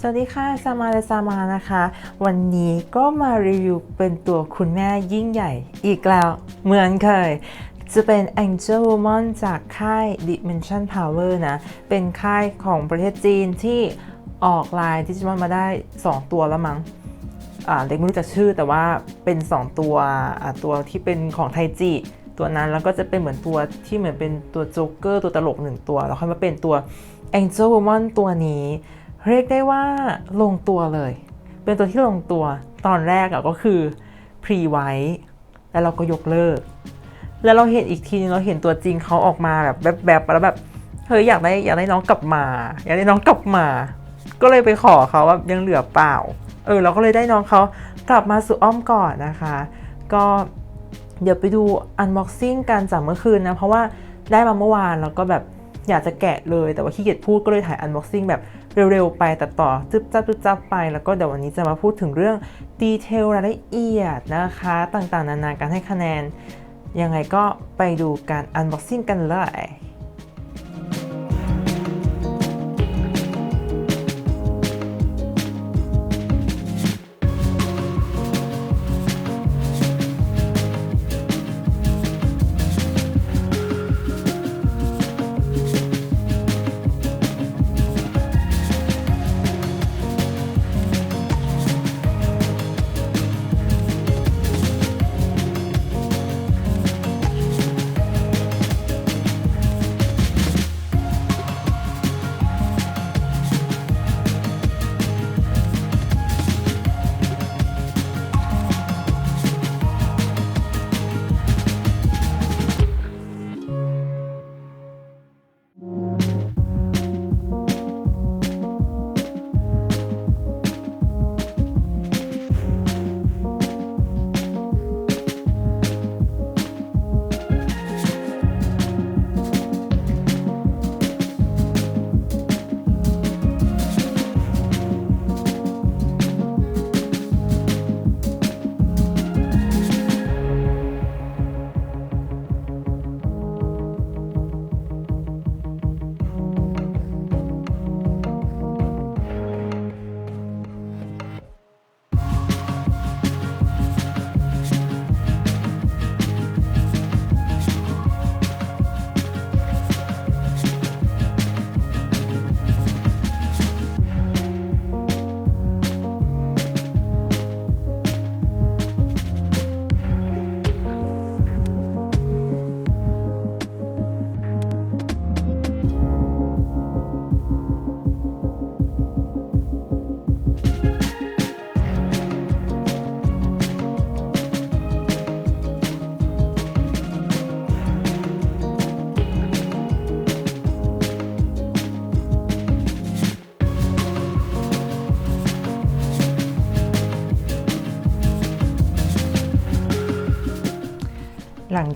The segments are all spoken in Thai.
สวัสดีค่ะซามาและซามานะคะ วันนี้ก็มารีวิวเป็นตัวคุณแม่ยิ่งใหญ่อีกแล้ว เหมือนเคย จะเป็น Angel Woman จากค่าย Dimension Power นะ เป็นค่ายของประเทศจีนที่ออกลายดิจิมอนมาได้ 2 ตัวแล้วมั้งอ่าเด็กไม่รู้จักชื่อแต่ว่าเป็น 2 ตัวตัวที่เป็นของไทจิตัวนั้นแล้วก็จะเป็นเหมือนตัวที่เหมือนเป็นตัวโจ๊กเกอร์ตัวตลกหนึ่งตัว แล้วค่อยมาเป็นตัว Angel Woman ตัวนี้ เรียกได้ว่าลงตัวเลย เป็นตัวที่ลงตัวตอนแรกอะก็คือพรีไว้แล้วเราก็ยกเลิก แล้วเราเห็นอีกทีนึงเราเห็นตัวจริงเขาออกมาแบบแบบๆแล้วแบบเฮ้ยอยากได้อยากได้น้องกลับมา อยากได้น้องกลับมา ก็เลยไปขอเขาว่ายังเหลือเปล่า เออเราก็เลยได้น้องเขากลับมาสู่อ้อมกอดนะคะ ก็เดี๋ยวไปดูอันบ็อกซิ่งกันจากเมื่อคืนนะ เพราะว่าได้มาเมื่อวานแล้วก็แบบอยากจะแกะเลยแต่ว่าขี้เกียจพูดก็เลยถ่ายอันบ็อกซิ่งแบบ เร็วๆไปแต่ต่อจึ๊บจับจึ๊บจับไป แล้วก็เดี๋ยววันนี้จะมาพูดถึงเรื่องดีเทลรายละเอียดนะคะ ต่างๆ นานาการให้คะแนน ยังไงก็ไปดูการอันบ็อกซิ่งกันเลย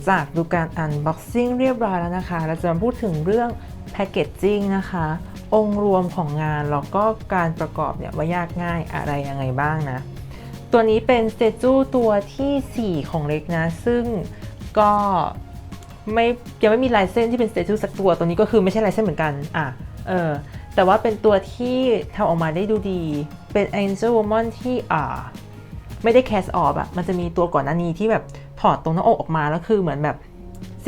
จากดูการอันบ็อกซิ่งเรียบร้อยแล้วนะคะ เราจะมาพูดถึงเรื่องแพ c เกจจิ้งนะคะ องค์รวมของงาน แล้วก็การประกอบเนี่ยว่ายากง่ายอะไรยังไงบ้างนะ ตัวนี้เป็นสเตจูตัวทีสี่ 4 ของเล็กนะ ซึ่งก็ไม่ยังไม่มีลายเส้นที่เป็นสเตจูสักตัว ตัวนี้ก็คือไม่ใช่ลายเส้นเหมือนกัน อะ เออ แต่ว่าเป็นตัวที่ทำออกมาได้ดูดี เป็น Angel Woman ที่อ่าไม่ได้แคสออฟอะมันจะมีตัวก่อนหน้านี้ที่แบบ ถอดตรงหน้าอกออกมาแล้วคือเหมือนแบบ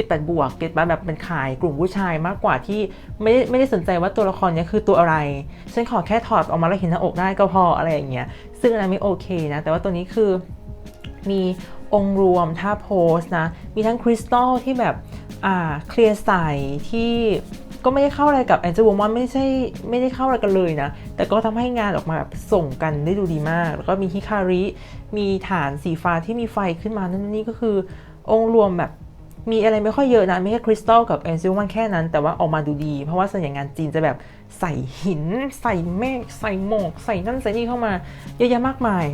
18บวกเก็ตบ้าแบบเป็นขายกลุ่มผู้ชายมากกว่าที่ไม่ได้ไม่ได้สนใจว่าตัวละครนี้คือตัวอะไร ฉันขอแค่ถอดออกมาแล้วเห็นหน้าอกได้ก็พออะไรอย่างเงี้ยซึ่งอันนั้นไม่โอเคนะ แต่ว่าตัวนี้คือมีองค์รวมท่าโพสนะ มีทั้งคริสตัลที่แบบอ่าเคลียร์ใสที่ ก็ไม่ได้เข้าอะไรกับแอนเจลวอมอนไม่ใช่ไม่ได้เข้าอะไรกันเลยนะ แต่ก็ทำให้งานออกมาแบบส่งกันได้ดูดีมาก แล้วก็มีฮิคาริ มีฐานสีฟ้าที่มีไฟขึ้นมานั่นนี่ก็คือองค์รวมแบบมีอะไรไม่ค่อยเยอะนะ ไม่แค่คริสตัลกับแอนเจลมันแค่นั้น แต่ว่าออกมาดูดี เพราะว่าส่วนใหญ่งานจีนจะแบบใส่หิน ใส่เมฆใส่หมอกใส่นั่นใส่นี่เข้ามาเยอะแยะมากมาย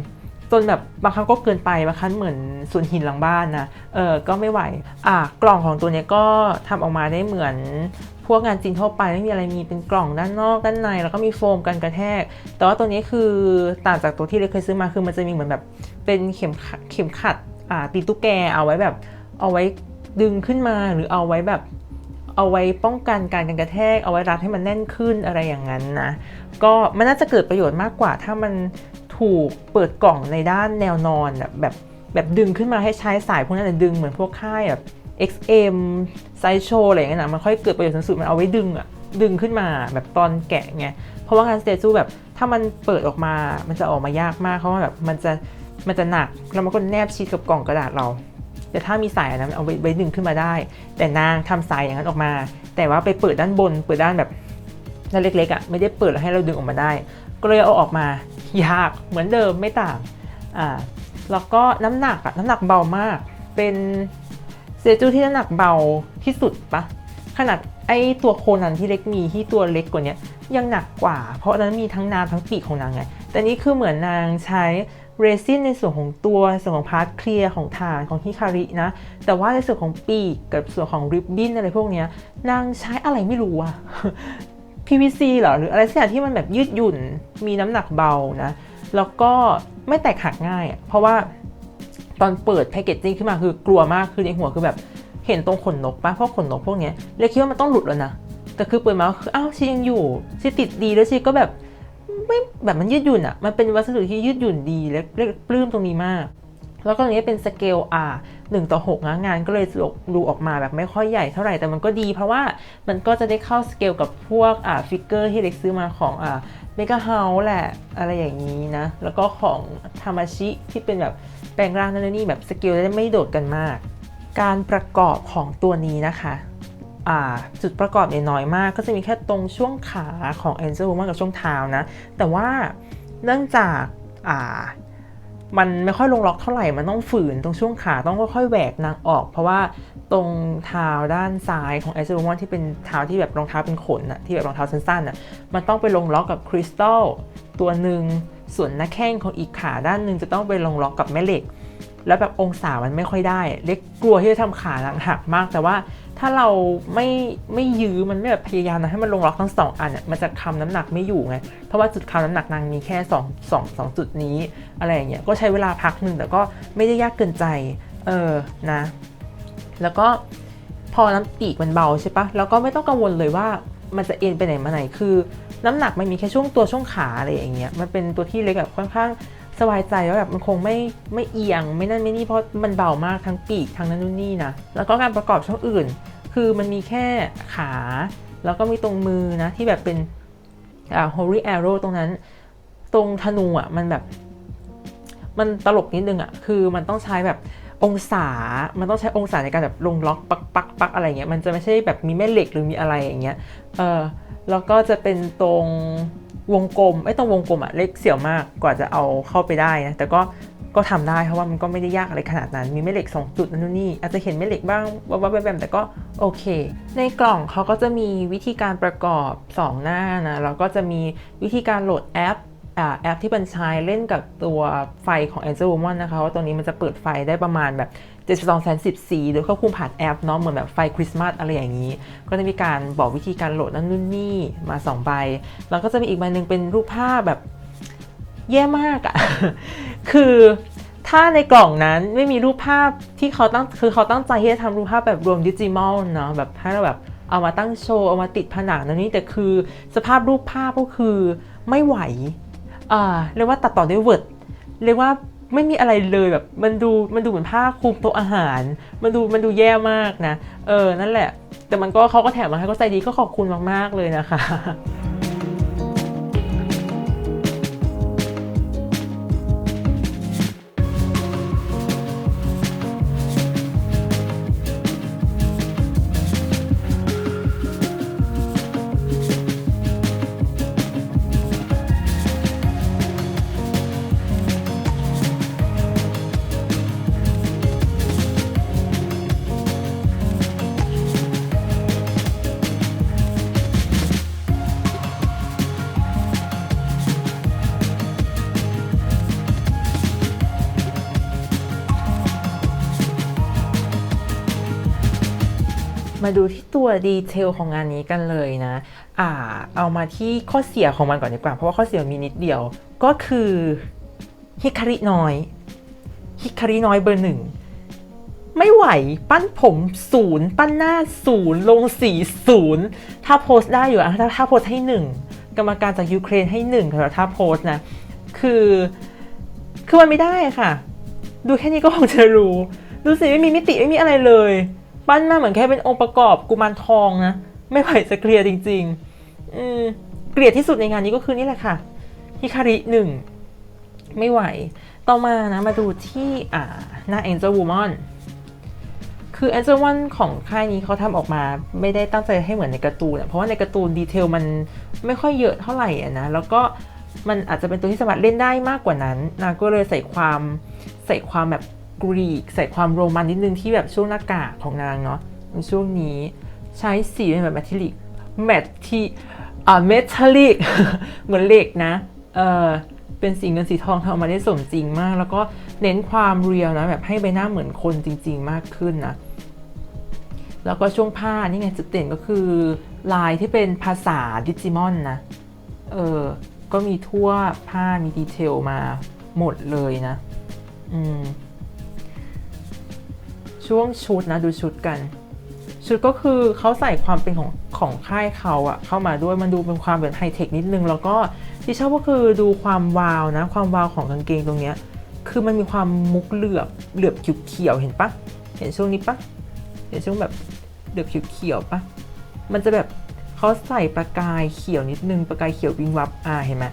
จนแบบบางครั้งก็เกินไป บางครั้งเหมือนส่วนหินหลังบ้านนะ เออก็ไม่ไหว อะ กล่องของตัวเนี้ยก็ทำออกมาได้เหมือน พวกงานจีนทั่วไปไม่มีอะไรมีเป็นกล่องด้านนอกด้านใน แล้วก็มีโฟมกันกระแทก แต่ว่าตัวนี้คือต่างจากตัวที่เล็กเคยซื้อมาคือมันจะมีเหมือนแบบเป็นเข็มเข็มขัดอ่าตีตุ๊กแกเอาไว้แบบ เอาไว้ดึงขึ้นมาหรือเอาไว้แบบเอาไว้ป้องกันการกันกระแทก เอาไว้รัดให้มันแน่นขึ้นอะไรอย่างนั้นนะ ก็มันน่าจะเกิดประโยชน์มากกว่า ถ้ามันถูกเปิดกล่องในด้านแนวนอนแบบแบบแบบดึงขึ้นมาให้ใช้สายพวกนั้นดึงเหมือนพวกค่ายแบบ XM ไซโชอะไรอย่างเงี้ยนะมันค่อยเกิดประโยชน์สูงสุดมันเอาไว้ดึงอะดึงขึ้นมาแบบตอนแกะไงเพราะว่างานสเตจูแบบถ้ามันเปิดออกมา มันจะออกมายากมากเพราะว่าแบบมันจะมันจะหนักแล้วมันก็แนบชิดกับกล่องกระดาษเรา แต่ถ้ามีสายอันนั้นเอาไว้ดึงขึ้นมาได้ แต่นางทำสายอย่างนั้นออกมา แต่ว่าไปเปิดด้านบน เปิดด้านแบบด้านเล็กๆอะ่ะไม่ได้เปิดแล้วให้เราดึงออกมาได้ ก็เลยเอาออกมายากเหมือนเดิมไม่ต่างอ่าแล้วก็น้ำหนักอะน้ำหนักเบามากเป็น เซจูที่น้ำหนักเบาที่สุดปะขนาดไอตัวโคนันที่เล็กมีที่ตัวเล็กกว่านี้ยังหนักกว่า เพราะนั้นมีทั้งน้ำทั้งปีกของนางไง แต่นี่คือเหมือนนางใช้เรซินในส่วนของตัวส่วนของพาร์ทเคลียร์ของฐานของฮิคารินะ แต่ว่าในส่วนของปีกกับส่วนของริบบิ้นอะไรพวกนี้นางใช้อะไรไม่รู้อะ PVC เหรอหรืออะไรสักอย่างที่มันแบบยืดหยุ่นมีน้ำหนักเบานะ แล้วก็ไม่แตกหักง่าย เพราะว่า ตอนเปิดแพคเกจจิ้งขึ้นมาคือกลัวมากคือในหัวคือแบบเห็นตรงขนนกปะเพราะขนนกพวกเนี้ยเลยคิดว่ามันต้องหลุดแล้วนะแต่คือเปิดมาคืออ้าวชียังอยู่ชีติดดีแล้วชีก็แบบไม่แบบมันยืดหยุ่นอะ่ะมันเป็นวัสดุที่ยืดหยุ่นดีและและปลื้มตรงนี้มาก แล้วก็ตรงนี้เป็นสเกล R 1ต่อ6นะงานก็เลยดูออกมาแบบไม่ค่อยใหญ่เท่าไหร่แต่มันก็ดี เพราะว่ามันก็จะได้เข้าสเกลกับพวกอ่าฟิกเกอร์ที่เล็กซื้อมาของอ่าเมกาเฮาแหละอะไรอย่างนี้นะ แล้วก็ของทามาชิที่เป็นแบบ แปลงร่างนั่นนี่แบบสเกลจะได้ไม่โดดกันมาก การประกอบของตัวนี้นะคะจุดประกอบเนี่ยน้อยมาก ก็จะมีแค่ตรงช่วงขาของ Angel Woman กับช่วงเท้านะ แต่ว่าเนื่องจากมันไม่ค่อยลงล็อกเท่าไหร่ มันต้องฝืนตรงช่วงขาต้องค่อยๆแหวกนางออก เพราะว่าตรงเท้าด้านซ้ายของ Angel Woman ที่เป็นเท้าที่แบบรองเท้าเป็นขนอะที่แบบรองเท้าสั้นๆอะมันต้องไปลงล็อกกับคริสตัลตัวหนึ่ง ส่วนหน้าแข้งของอีกขาด้านหนึ่งจะต้องไปลงล็อกกับแม่เหล็ก แล้วแบบองศามันไม่ค่อยได้ เล็กกลัวที่จะทำขาหลังหักมาก แต่ว่าถ้าเราไม่ไม่ยื้อมันไม่แบบพยายามนะให้มันลงล็อกทั้งสองอันเนี่ยมันจะคำน้ำหนักไม่อยู่ไงเพราะว่าจุดคำน้ำหนักนางมีแค่2 2 2จุดนี้อะไรอย่างเงี้ยก็ใช้เวลาพักหนึ่งแต่ก็ไม่ได้ยากเกินใจเออนะ แล้วก็พอน้ำปีกมันเบาใช่ปะแล้วก็ไม่ต้องกังวลเลยว่ามันจะเอ็นไปไหนมาไหนคือ น้ำหนักมันมีแค่ช่วงตัวช่วงขาอะไรอย่างเงี้ยมันเป็นตัวที่เล็กแบบค่อนข้างสบายใจว่าแบบมันคงไม่ไม่เอียง ไม่นั่นไม่นี่เพราะมันเบามากทั้งปีกทั้งนั้นนู่นนี่นะแล้วก็การประกอบช่องอื่น คือมันมีแค่ขา แล้วก็มีตรงมือนะที่แบบเป็นอ่า holy arrow ตรงนั้น ตรงธนูอะมันแบบมันตลกนิดนึงอะคือมันต้องใช้แบบองศา มันต้องใช้องศาในการแบบลงล็อกปักปักปักอะไรเงี้ย มันจะไม่ใช่แบบมีแม่เหล็กหรือมีอะไรอย่างเงี้ย เออ แล้วก็จะเป็นตรงวงกลมไอ้ตรงวงกลมอะเล็กเสี่ยวมากกว่าจะเอาเข้าไปได้นะแต่ก็ก็ทำได้เพราะว่ามันก็ไม่ได้ยากอะไรขนาดนั้น มีแม่เหล็ก 2 จุดนั่นนี่อาจจะเห็นแม่เหล็กบ้างว่าแบบแต่ก็โอเค ในกล่องเขาก็จะมีวิธีการประกอบ 2 หน้านะแล้วก็จะมีวิธีการโหลดแอปแอปที่บันชายเล่นกับตัวไฟของ Angel Woman นะคะว่าตัวนี้มันจะเปิดไฟได้ประมาณแบบ 72แสน10สีโดยควบคุมผ่านแอปเนาะเหมือนแบบไฟคริสต์มาสอะไรอย่างนี้ ก็จะมีการบอกวิธีการโหลดนั่นนู่นนี่มา 2 ใบ แล้วก็จะมีอีกใบหนึ่งเป็นรูปภาพแบบแย่มากอะ่ะ คือถ้าในกล่องนั้นไม่มีรูปภาพที่เขาตั้งคือเขาตั้งใจที่จะทำรูปภาพแบบรวมดิจิมอลเนาะแบบให้เราแบบเอามาตั้งโชว์ เอามาติดผนังนั่นนี่แต่คือสภาพรูปภาพก็คือไม่ไหวอ่าเรียกว่าตัดต่อด้วยเวิร์ดเรียกว่า ไม่มีอะไรเลยแบบมันดูมันดูเหมือนผ้าคลุมโต๊ะอาหาร มันดูมันดูแย่มากนะ เออนั่นแหละ แต่มันก็เขาก็แถมมาให้ก็ใจดีก็ขอบคุณมากๆเลยนะคะ มาดูที่ตัวดีเทลของงานนี้กันเลยนะ อ่า เอามาที่ข้อเสียของมันก่อนดีกว่า เพราะว่าข้อเสียมีนิดเดียว ก็คือฮิคาริน้อย ฮิคาริน้อยเบอร์หนึ่ง ไม่ไหว ปั้นผมศูนย์ ปั้นหน้าศูนย์ ลงสีศูนย์ ถ้าโพสต์ได้อยู่อะถ้าถ้าโพสให้หนึ่ง กรรมการจากยูเครนให้หนึ่งสำหรับถ้าโพสต์นะ คือ คือมันไม่ได้ค่ะ ดูแค่นี้ก็คงจะรู้ ดูสิไม่มีมิติไม่มีอะไรเลย ปั้นมาเหมือนแค่เป็นองค์ประกอบกุมารทองนะ ไม่ไหวจะเกลียร์จริง ๆ อืมเกลียดที่สุดในงานนี้ก็คือนี่แหละค่ะฮิคาริหนึ่งไม่ไหว ต่อมานะมาดูที่อ่าหน้า Angel Woman คือ Angel Woman ของค่ายนี้เขาทำออกมาไม่ได้ตั้งใจให้เหมือนในการ์ตูนเพราะว่าในการ์ตูนดีเทลมันไม่ค่อยเยอะเท่าไหร่นะ แล้วก็มันอาจจะเป็นตัวที่สามารถเล่นได้มากกว่านั้นนะก็เลยใส่ความใส่ความแบบ กรีก ใส่ความโรมันนิดนึงที่แบบช่วงหน้ากากของนางเนาะในช่วงนี้ใช้สีเป็นแบบแมททิลิกแมทที่อ่าเมทัลลิกเหมือนเหล็กนะเออเป็นสีเงินสีทองทำออกมาได้สมจริงมาก แล้วก็เน้นความเรียลนะแบบให้ใบหน้าเหมือนคนจริง ๆ มากขึ้นนะแล้วก็ช่วงผ้านี่ไงจุดเด่นก็คือลายที่เป็นภาษาดิจิมอนนะเออก็มีทั่วผ้ามีดีเทลมาหมดเลยนะ อืม ช่วงชุดนะดูชุดกัน ชุดก็คือเขาใส่ความเป็นของของค่ายเขาอะเข้ามาด้วยมันดูเป็นความแบบไฮเทคนิดนึง แล้วก็ที่ชอบก็คือดูความวาวนะ ความวาวของกางเกงตรงเนี้ยคือมันมีความมุกเหลือบเหลือบเขียวเห็นปะเห็นช่วงนี้ปะเห็นช่วงแบบเหลือบเขียวปะมันจะแบบเขาใส่ประกายเขียวนิดนึงประกายเขียววิงวับอ่าเห็นไหม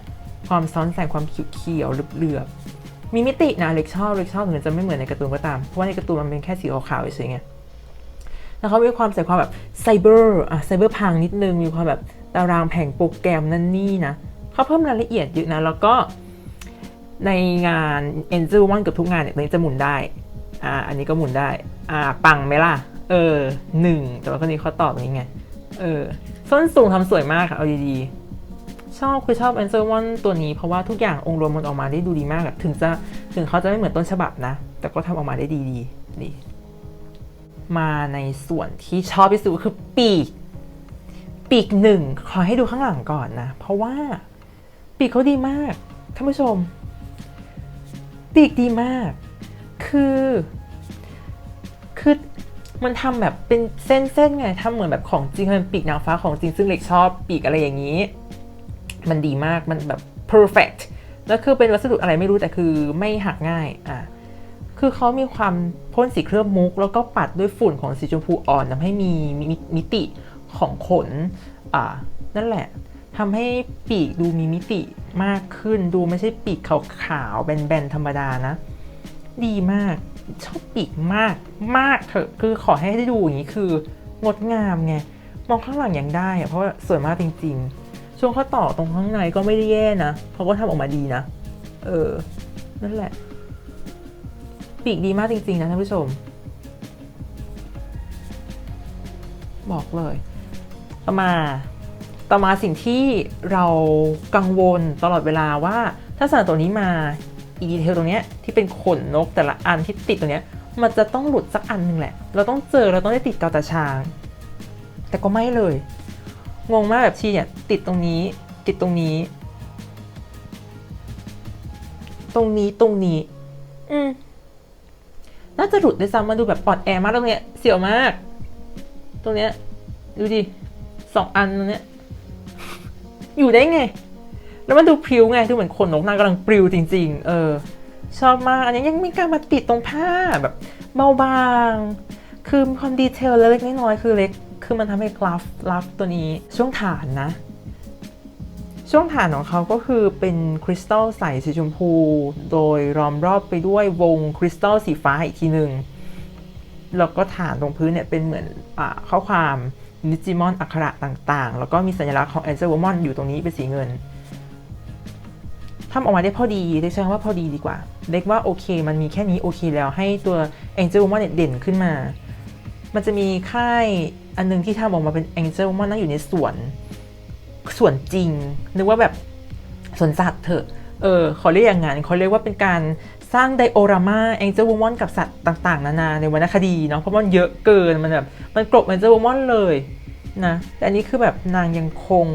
ความซ้อนแสงความเขียวๆเหลือบ มีมิตินะเล็กชอบเล็กชอบถึงจะไม่เหมือนในการ์ตูนก็ตาม เพราะว่าในการ์ตูนมันเป็นแค่สีขาวๆเฉยๆไงแล้วเขามีความใส่ความแบบไซเบอร์อะไซเบอร์พังนิดนึง มีความแบบตารางแผงโปรแกรมนั่นนี่นะเขาเพิ่มรายละเอียดเยอะนะ แล้วก็ในงาน Angel One กือบทุกงานเนี่ยตรงนี้จะหมุนได้ อ่า อันนี้ก็หมุนได้ อ่า ปังไหมล่ะ เออหนึ่งแต่ว่าคนนี้เขาตอบตรงนี้ไง เออ ส้นสูงทำสวยมากค่ะเอาดีๆ ชอบคือชอบ Angel One ตัวนี้เพราะว่าทุกอย่างองค์รวมมันออกมาได้ดูดีมากถึงจะถึงเขาจะไม่เหมือนต้นฉบับนะ แต่ก็ทำออกมาได้ดีดีดีมาในส่วนที่ชอบที่สุดคือปีก ปีกหนึ่งขอให้ดูข้างหลังก่อนนะ เพราะว่าปีกเขาดีมากท่านผู้ชม ปีกดีมาก คือ คือมันทำแบบเป็นเส้นๆไงทำเหมือนแบบของจริงมันปีกนางฟ้าของจริงซึ่งเล็กชอบปีกอะไรอย่างนี้ มันดีมากมันแบบ perfect แล้วคือเป็นวัสดุอะไรไม่รู้แต่คือไม่หักง่ายอะคือเขามีความพ่นสีเคลือบมุก แล้วก็ปัดด้วยฝุ่นของสีชมพูอ่อนทำให้มีมมิติของขนอ่านั่นแหละทำให้ปีกดูมีมิติมากขึ้น ดูไม่ใช่ปีกขาวๆแบนๆธรรมดานะ ดีมากชอบปีกมากมากเถอะคือขอให้ได้ดูอย่างนี้คืองดงามไงมองข้างหลังยังได้เพราะว่าสวยมากจริง ๆ ช่วงข้อต่อตรงข้างในก็ไม่ได้แย่นะเขาก็ทำออกมาดีนะ เออ นั่นแหละ ปีกดีมากจริง ๆ นะท่านผู้ชม บอกเลย ต่อมา ต่อมาสิ่งที่เรากังวลตลอดเวลาว่า ถ้าสั่งตัวนี้มาอีดีเทลตรงเนี้ยที่เป็นขนนกแต่ละอันที่ติดตรงเนี้ย มันจะต้องหลุดสักอันหนึ่งแหละ เราต้องเจอเราต้องได้ติดกาวตาช้าง แต่ก็ไม่เลย งงมากแบบชีเนี่ยติดตรงนี้ ติดตรงนี้ ตรงนี้ตรงนี้ อืมน่าจะหลุดด้วยซ้ำมาดูแบบปลอดแอร์มากตรงเนี้ยเสียวมาก ตรงเนี้ย ดูดิสองอันตรงเนี้ย อยู่ได้ไง แล้วมันดูพริ้วไงดูเหมือนขนนกนางกำลังปลิวจริง ๆ เออ ชอบมาก อันนี้ยังมีการมาติดตรงผ้าแบบเบาบาง คือมีความดีเทลเล็กๆน้อยๆคือเล็ก คือมันทำให้กราฟราฟตัวนี้ช่วงฐานนะ ช่วงฐานของเขาก็คือเป็นคริสตัลใสสีชมพู โดยล้อมรอบไปด้วยวงคริสตัลสีฟ้าอีกทีหนึ่งแล้วก็ฐานตรงพื้นเนี่ยเป็นเหมือนอ่าข้อความนิจิมอนอักขระต่างๆ แล้วก็มีสัญลักษณ์ของแอนเจลวอมอนอยู่ตรงนี้เป็นสีเงินทำออกมาได้พอดีเล็กใช้คำว่าพอดีดีกว่าเล็กว่าโอเค มันมีแค่นี้โอเคแล้วให้ตัว Angel Woman เนี่ยเด่นขึ้นมา มันจะมีค่ายอันนึงที่ทำออกมาเป็น Angel Woman นั่งอยู่ในสวนสวนจริง นึกว่าแบบสวนสัตว์เถอะ เออเขาเรียกอย่างนั้นเขาเรียกว่าเป็นการสร้างไดโอรามาแองเจิลวอมอนกับสัตว์ต่างๆ นานาในวรรณคดีเนาะเพราะมันเยอะเกินมันแบบมันกลบแองเจิลวอมอนเลยนะแต่อันนี้คือแบบนางยังคง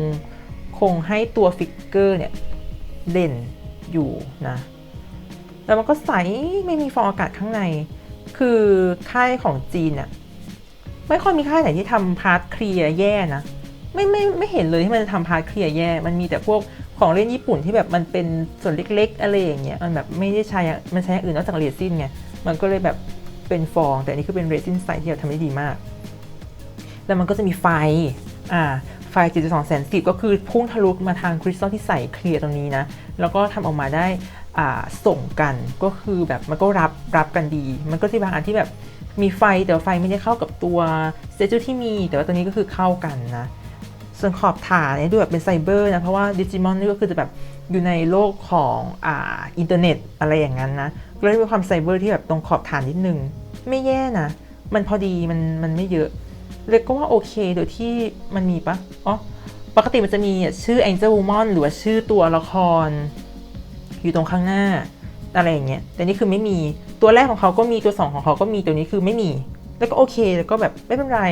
คงให้ตัวฟิกเกอร์เนี่ยเด่นอยู่นะแต่มันก็ใสไม่มีฟองอากาศข้างใน คือค่ายของจีนอะ ไม่ค่อยมีค่ายไหนที่ทำพาร์ทเคลียร์แย่นะไม่ไม่ไม่เห็นเลยที่มันจะทำพาร์ทเคลียร์แย่ มันมีแต่พวกของเล่นญี่ปุ่นที่แบบมันเป็นส่วนเล็กๆอะไรอย่างเงี้ย มันแบบไม่ได้ใช้ มันใช้อย่างอื่นนอกจากเรซินไง มันก็เลยแบบเป็นฟอง แต่อันนี้คือเป็นเรซินใสที่เราทำได้ดีมาก แล้วมันก็จะมีไฟ อ่า ไฟ7.2แสนสิบก็คือพุ่งทะลุมาทางคริสตัลที่ใสเคลียร์ตรงนี้นะ แล้วก็ทำออกมาได้ อ่า ส่งกัน ก็คือแบบมันก็รับรับกันดี มันก็จะบางอันที่แบบ มีไฟแต่ว่าไฟไม่ได้เข้ากับตัวสเตจูที่มี แต่ว่าตัวนี้ก็คือเข้ากันนะ ส่วนขอบฐานเนี่ยดูแบบเป็นไซเบอร์นะ เพราะว่าดิจิมอนนี่ก็คือจะแบบอยู่ในโลกของอ่าอินเทอร์เน็ตอะไรอย่างนั้นนะ ก็เลยมีความไซเบอร์ที่แบบตรงขอบฐานนิดนึง ไม่แย่นะ มันพอดีมันมันไม่เยอะ เลยก็ว่าโอเคโดยที่มันมีปะอ๋อปกติมันจะมีชื่อ Angel Woman หรือว่าชื่อตัวละคร อยู่ตรงข้างหน้าอะไรอย่างเงี้ยแต่นี่คือไม่มี ตัวแรกของเขาก็มีตัวสองของเขาก็มีตัวนี้คือไม่มี แล้วก็โอเค แล้วก็แบบไม่เป็นไร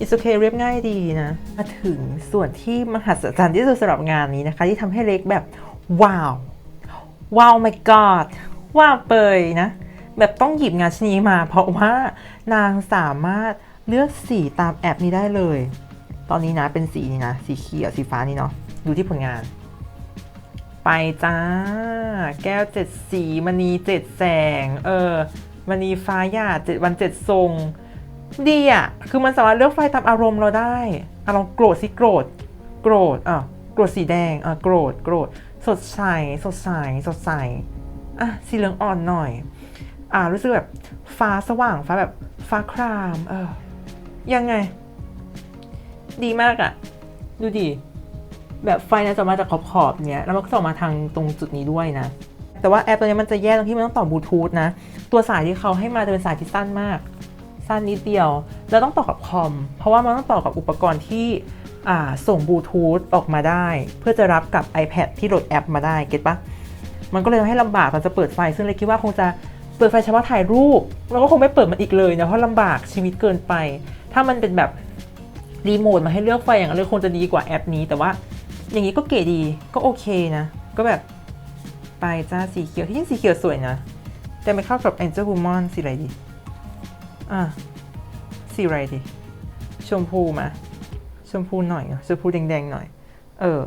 it's okay เรียบง่ายดีนะ มาถึงส่วนที่มหัศจรรย์ที่สุดสำหรับงานนี้นะคะ ที่ทำให้เล็กแบบว้าวว้าว my god ว้าวเปยนะ แบบต้องหยิบงานชิ้นนี้มา เพราะว่านางสามารถเลือกสีตามแอปนี้ได้เลย ตอนนี้นะเป็นสีนี้นะ สีเขียวสีฟ้านี่เนาะดูที่ผลงาน ไปจ้า แก้วเจ็ดสีมณีเจ็ดแสง เออมณีฟ้าหยาดเจ็ดวันเจ็ดทรง ดีอะ คือมันสามารถเลือกไฟตามอารมณ์เราได้อะลองโกรธสิโกรธ โกรธอะโกรธสีแดงอะโกรธโกรธ สดใส สดใส สดใส อะ สีเหลืองอ่อนหน่อย อ่ารู้สึกแบบ ฟ้าสว่าง ฟ้าแบบฟ้าคราม เออ ยังไง ดีมากอะ ดูดิ แบบไฟนะจะมาจากขอบขอบๆเนี้ยแล้วมันก็จะออกมาทางตรงจุดนี้ด้วยนะ แต่ว่าแอปตัวนี้มันจะแย่ตรงที่มันต้องต่อบลูทูธนะ ตัวสายที่เขาให้มาจะเป็นสายที่สั้นมาก สั้นนิดเดียว แล้วต้องต่อกับคอม เพราะว่ามันต้องต่อกับอุปกรณ์ที่ส่งบลูทูธออกมาได้ เพื่อจะรับกับ iPad ที่โหลดแอปมาได้เก็ตปะมันก็เลยทำให้ลำบากตอนจะเปิดไฟ ซึ่งเลยคิดว่าคงจะเปิดไฟเฉพาะถ่ายรูปแล้วก็คงไม่เปิดมันอีกเลยนะเพราะลำบากชีวิตเกินไป ถ้ามันเป็นแบบรีโมทมาให้เลือกไฟอย่างนั้นเลยคงจะดีกว่าแอปนี้แต่ว่า อย่างนี้ก็เก๋ดีก็โอเคนะ ก็แบบไปจ้าสีเขียวที่จริงสีเขียวสวยนะ แต่ไม่เข้ากับ Angel Woman สีอะไรดี อะ สีอะไรดี ชมพูมา ชมพูหน่อย ชมพูแดงๆหน่อย เออ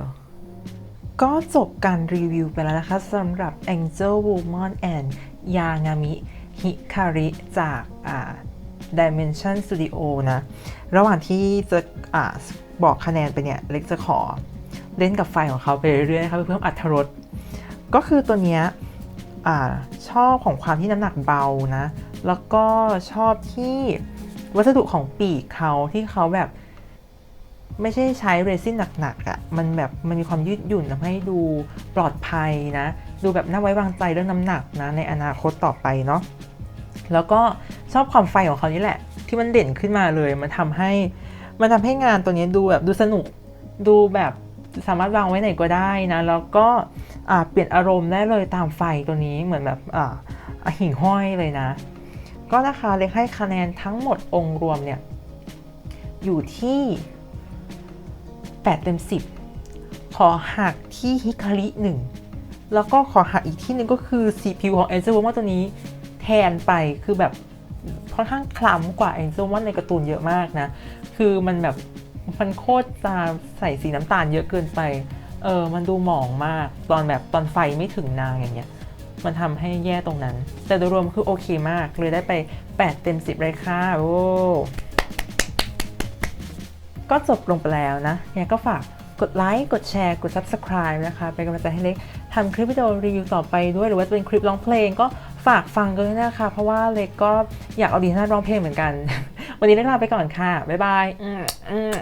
ก็จบการรีวิวไปแล้วนะคะสำหรับ Angel Woman and Yagami Hikari จากอ่า Dimension Studio นะ ระหว่างที่จะอ่าบอกคะแนนไปเนี่ย เล็กจะขอ เล่นกับไฟของเขาไปเรื่อยๆนะคะเพื่อเพิ่มอรรถรสก็คือตัวเนี้ยชอบของความที่น้ำหนักเบานะ แล้วก็ชอบที่วัสดุของปีกเขาที่เขาแบบไม่ใช่ใช้เรซินหนักๆอะ่ะ มันแบบมันมีความยืดหยุ่นทำให้ดูปลอดภัยนะ ดูแบบน่าไว้วางใจเรื่องน้ำหนักนะ ในอนาคตต่อไปเนาะ แล้วก็ชอบความไฟของเขานี่แหละ ที่มันเด่นขึ้นมาเลย มันทำให้ มันทำให้งานตัวนี้ดูแบบดูสนุก ดูแบบ สามารถวางไว้ไหนก็ได้นะ แล้วก็เปลี่ยนอารมณ์ได้เลยตามไฟตัวนี้เหมือนแบบหิ่งห้อยเลยนะ ก็นะคะเล็กให้คะแนนทั้งหมดองค์รวมเนี่ย อยู่ที่ 8 เต็ม 10 ขอหักที่ฮิคาริ1 แล้วก็ขอหักอีกที่หนึ่งก็คือ CPU ของ Angel w o m a ตัวนี้แทนไปคือแบบค่อนข้างคล้ำกว่า Angel w o m a ในการ์ตูนเยอะมากนะ คือมันแบบ มันโคตรจะใส่สีน้ำตาลเยอะเกินไป เออ มันดูหมองมาก ตอนแบบตอนไฟไม่ถึงนางอย่างเงี้ย มันทำให้แย่ตรงนั้น แต่โดยรวมคือโอเคมาก เลยได้ไป 8 เต็ม 10 เลยค่ะ โอ้ ก็จบลงไปแล้วนะเนี่ยก็ฝากกดไลค์ กดแชร์ กด Subscribe นะคะ เป็นกำลังใจให้เล็กทำคลิปวิดีโอรีวิวต่อไปด้วย หรือว่าจะเป็นคลิปร้องเพลงก็ฝากฟังกันด้วยนะคะ เพราะว่าเล็กก็อยากเอาดีท่าร้องเพลงเหมือนกัน วันนี้เล็กลาไปก่อนค่ะ บ๊ายบายอืมอืม